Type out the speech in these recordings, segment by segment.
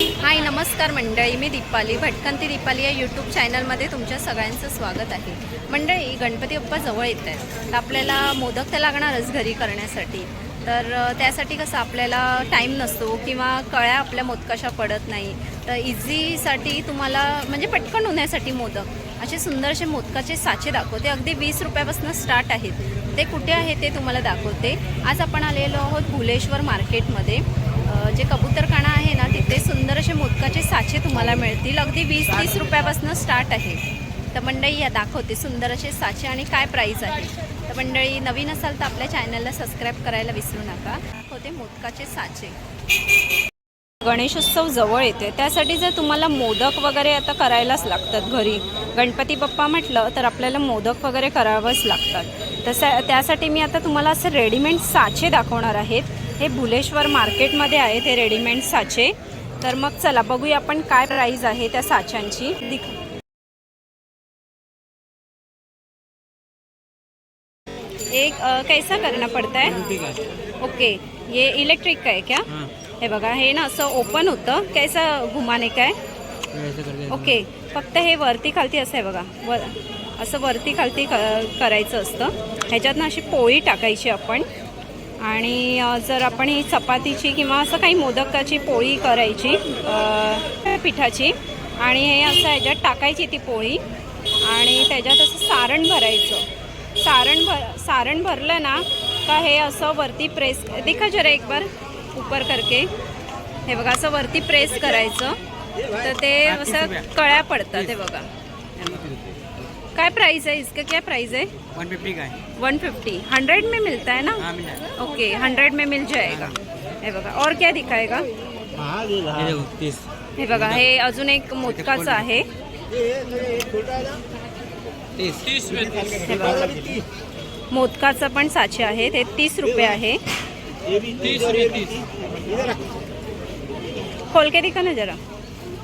हाय नमस्कार मंडळी. मी दीपाली भटकंती दीपाली या यूट्यूब चॅनलमध्ये तुमच्या सगळ्यांचं स्वागत आहे. मंडळी गणपती बाप्पा जवळ येत आहेत. तर आपल्याला मोदक तर लागणारच घरी करण्यासाठी. तर त्यासाठी कसं आपल्याला टाईम नसतो किंवा कळ्या आपल्या मोदकाशा पडत नाही. तर इझीसाठी तुम्हाला म्हणजे पटकन होण्यासाठी मोदक. असे सुंदरसे मोदकाचे साचे दाखवते. अगदी वीस रुपयापासून स्टार्ट आहेत. ते कुठे आहे ते तुम्हाला दाखवते. आज आपण आलेलो आहोत भुलेश्वर मार्केटमध्ये जे कबूतरखाना आहे ना ते सुंदर असे मोदकाचे साचे तुम्हाला मिळतील. अगदी वीस तीस रुपयापासून स्टार्ट आहे. तर मंडळी या दाखवते सुंदर असे साचे आणि काय प्राईस आहे. तर मंडळी नवीन असाल तर आपल्या चॅनलला सबस्क्राईब करायला विसरू नका. दाखवते मोदकाचे साचे. गणेशोत्सव जवळ येते. त्यासाठी जर तुम्हाला मोदक वगैरे आता करायलाच लागतात घरी. गणपती बाप्पा म्हटलं तर आपल्याला मोदक वगैरे करावंच लागतात. तसं त्यासाठी मी आता तुम्हाला असं रेडीमेड साचे दाखवणार आहेत. हे भुलेश्वर मार्केटमध्ये आहेत हे रेडीमेड साचे. तर मग चला बघूया आपण काय प्राईज आहे त्या साच्यांची. दिख एक अ, कैसा करना पड़ता है? ओके ये इलेक्ट्रिक का है क्या? हाँ. बघा हे ना असं ओपन होतं. कैसा घुमाने काय ओके फक्त हे वरती खालती असं आहे बघा. वर असं वरती खालती क करायचं असतं. ह्याच्यातनं अशी पोळी टाकायची आपण. आणि जर आपण ही चपातीची किंवा असं काही मोदकाची पोळी करायची पिठाची आणि हे असं ह्याच्यात टाकायची ती पोळी आणि त्याच्यात असं सारण भरायचं. सारण भर सारण भरलं ना का हे असं वरती प्रेस दिखा जरा एक बार ऊपर करके. हे बघा असं वरती प्रेस करायचं. तर ते असं कळ्या पडतात हे बघा. काय प्राइस है? इसका क्या प्राइस है? वन फिफ्टी का है। वन फिफ्टी हंड्रेड में मिलता है ना? हाँ मिल जाएगा। ओके हंड्रेड में मिल जाएगा। हे बघा और क्या दिखाएगा? ये देखो तीस। हे बघा हे अजून एक मोदकाचं आहे। तीस। तीस हे बघा मोदकाचं पण साचे आहे ते तीस रुपये आहे. तीस तीस खोल के दिखा ना जरा.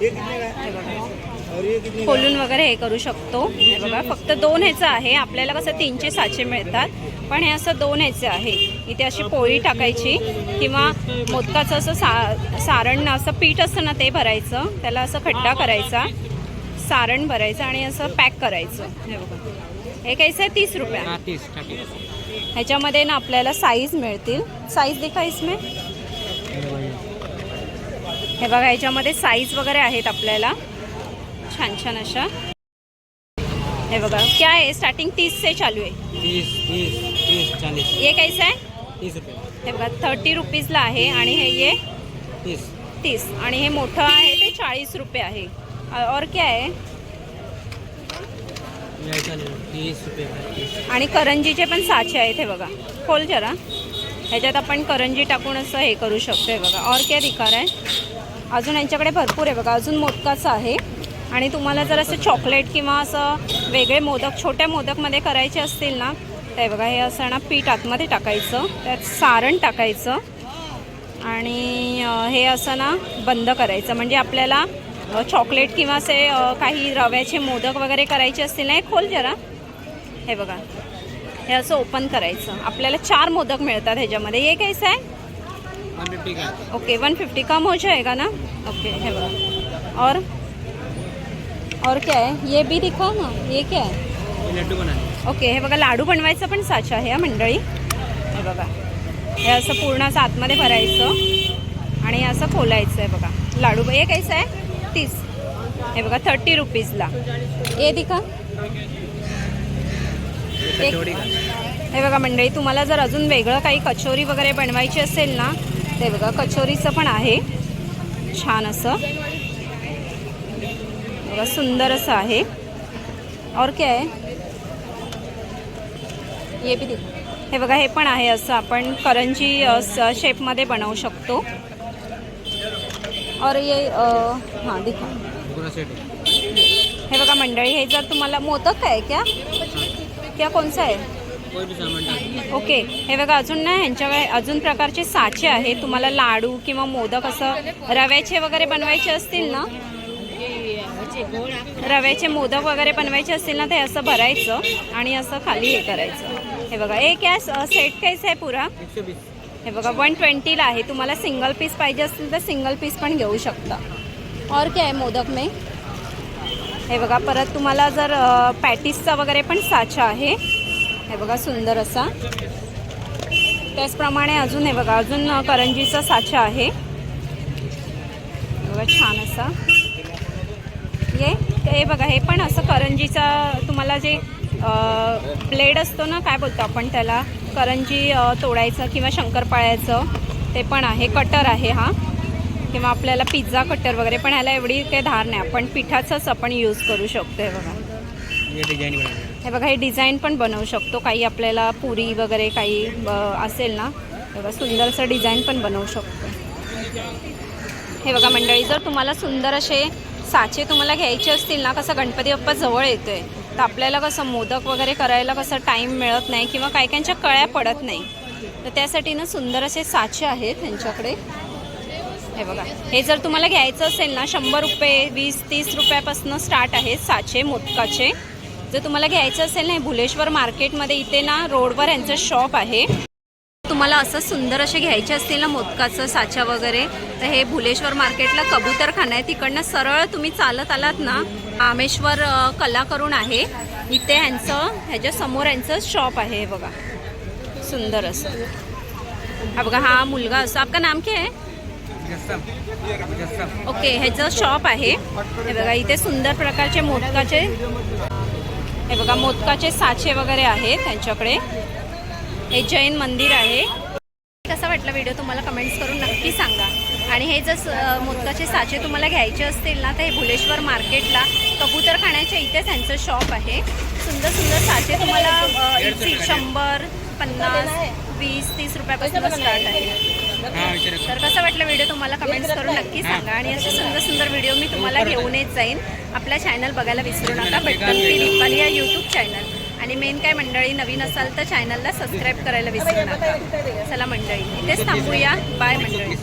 हे? बघा. खोलून वगैरे हे करू शकतो. हे बघा फक्त दोन ह्याचं आहे. आपल्याला कसं तीनचे साचे मिळतात. पण हे असं दोन ह्याचे आहे. इथे अशी पोळी टाकायची किंवा मोदकाचं असं सा सारण असं पीठ असतं ना ते भरायचं. त्याला असं खड्डा करायचा. सारण भरायचं आणि असं पॅक करायचं. हे बघा. हे काहीच आहे? तीस रुपया. ह्याच्यामध्ये ना आपल्याला साईज मिळतील. साईज दिखा इसमें. हे बघा ह्याच्यामध्ये साईज वगैरे आहेत आपल्याला. छान छान अशा. हे बघा क्या आहे? स्टार्टिंग तीस से चालू आहे. तीस कैसा आहे? तीस रुपये. हे बघा थर्टी रुपीजला आहे आणि हे ये तीस. तीस. आणि हे मोठं आहे ते चाळीस रुपये आहे. और क्या आहे? आणि करंजीचे पण साचे आहेत हे बघा. खोल जरा. ह्याच्यात आपण करंजी टाकून असं हे करू शकतो हे बघा. और क्या दिकार आहे? अजून यांच्याकडे भरपूर आहे बघा. अजून मोदकाचं आहे. आणि तुम्हाला जर असं चॉकलेट किंवा असं वेगळे मोदक छोट्या मोदकमध्ये करायचे असतील ना हे बघा हे असं ना पीठ आतमध्ये टाकायचं त्यात सारण टाकायचं आणि हे असं ना बंद करायचं. म्हणजे आपल्याला चॉकलेट किंवा असे काही रव्याचे मोदक वगैरे करायचे असतील ना हे खोल जरा. हे बघा हे असं ओपन करायचं. आपल्याला चार मोदक मिळतात ह्याच्यामध्ये. हे कैसे आहे? वन फिफ्टी का ओके वन फिफ्टी कम हो जाएगा ना? ओके हे बघा. और? और क्या है? ये भी दिखाओ ना? ये क्या है? ये लड्डू बनाने ओके हे बघा लाडू बनवायचं पण साचा आहे हा मंडळी. हे बघा. हे असं पूर्ण असं आतमध्ये भरायचं आणि असं खोलायचं आहे बघा. लाडू हे कैसं आहे? तीस. हे बघा थर्टी रुपीजला हे दिखा. ये हे बघा मंडळी तुम्हाला जर अजून वेगळं काही कचोरी वगैरे बनवायची असेल ना ते बघा कचोरीचं पण आहे. छान असं. बघा सुंदर असं आहे. और क्या आहे ये भी दिख हे बघा हे पण आहे असं आपण करंजी शेपमध्ये बनवू शकतो. और ये हां दिखा. हे बघा मंडळी हे जर तुम्हाला मोदक आहे क्या? क्या कोणचं आहे? ओके हे बघा अजून ना ह्यांच्याकडे अजून प्रकारचे साचे आहेत तुम्हाला लाडू किंवा मोदक असं रव्याचे वगैरे बनवायचे असतील ना रव्याचे मोदक वगैरे बनवायचे असतील ना ते असं भरायचं आणि असं खाली हे करायचं. हे बघा एक या सेट काहीच आहे पुरा. हे बघा वन ट्वेंटीला आहे. तुम्हाला सिंगल पीस पाहिजे असतील तर सिंगल पीस पण घेऊ शकता. और काय आहे मोदक में? हे बघा परत तुम्हाला जर पॅटीसचा वगैरे पण साचा आहे. हे बघा सुंदर असा. त्याचप्रमाणे अजून हे बघा अजून करंजीचा साचा आहे. बघा छान असा. हे बघा हे पण असं करंजीचा तुम्हाला जे ब्लेड असतो ना काय बोलतो आपण त्याला? करंजी तोडायचं किंवा शंकरपाळ्याचं ते पण आहे. कटर आहे हा. किंवा आपल्याला पिझ्झा कटर वगैरे पण ह्याला एवढी काही धार नाही. आपण पिठाचाच आपण यूज करू शकतो हे बघा. हे बघा हे डिझाईन पण बनवू शकतो. काही आपल्याला पुरी वगैरे काही असेल ना हे बघा सुंदरसं डिझाईन पण बनवू शकतो. हे बघा मंडळी जर तुम्हाला सुंदर असे साचे तुम्हाला घ्यायचे असतील ना कसं गणपती बाप्पा जवळ येतो आहे तर आपल्याला कसं मोदक वगैरे करायला कसं टाईम मिळत नाही किंवा काही काहींच्या कळ्या पडत नाही. तर त्यासाठी ना सुंदर असे साचे आहेत त्यांच्याकडे हे बघा. हे जर तुम्हाला घ्यायचं असेल ना शंभर रुपये वीस तीस रुपयापासून स्टार्ट आहेत साचे मोदकाचे. जर तुम्हाला घ्यायचं असेल ना भुलेश्वर मार्केटमध्ये इथे ना रोडवर यांचं शॉप आहे. तुम्हाला असं सुंदर असे घ्यायचे असतील ना मोदकाचं साचा वगैरे तर हे भुलेश्वर मार्केटला कबूतरखाना आहे. तिकडनं सरळ तुम्ही चालत आलात ना रामेश्वर अ, कला करून आहे. इथे ह्यांचं ह्याच्या समोर यांचं शॉप आहे हे बघा. सुंदर असं. हा बघा हा मुलगा असं. आपका नाम क्या है? मुजस्सम ओके ह्याचं शॉप आहे. हे बघा इथे सुंदर प्रकारचे मोदकाचे हे बघा मोदकाचे साचे वगैरे आहेत त्यांच्याकडे. हे जैन मंदिर आहे. कसा वाटला व्हिडिओ तुम्हाला कमेंट्स करून नक्की सांगा. आणि हे जर मोदकाचे साचे तुम्हाला घ्यायचे असतील ना तर हे भुलेश्वर मार्केटला कबूतर खाण्याच्या इथे त्यांचं शॉप आहे. सुंदर सुंदर साचे तुम्हाला इथे शंभर पन्नास वीस तीस रुपयापासून स्टार्ट आहे. तर कसा वाटलं व्हिडिओ तुम्हाला कमेंट्स करून नक्की सांगा. आणि असे सुंदर सुंदर व्हिडिओ मी तुम्हाला घेऊन येत जाईन. आपला चॅनल बघायला विसरू नका. भटकन ती या यूट्यूब चॅनल आणि मेन काय मंडळी नवीन असाल तर चॅनलला सबस्क्राईब करायला विसरू नका. चला मंडळी इथेच थांबूया. बाय मंडळी.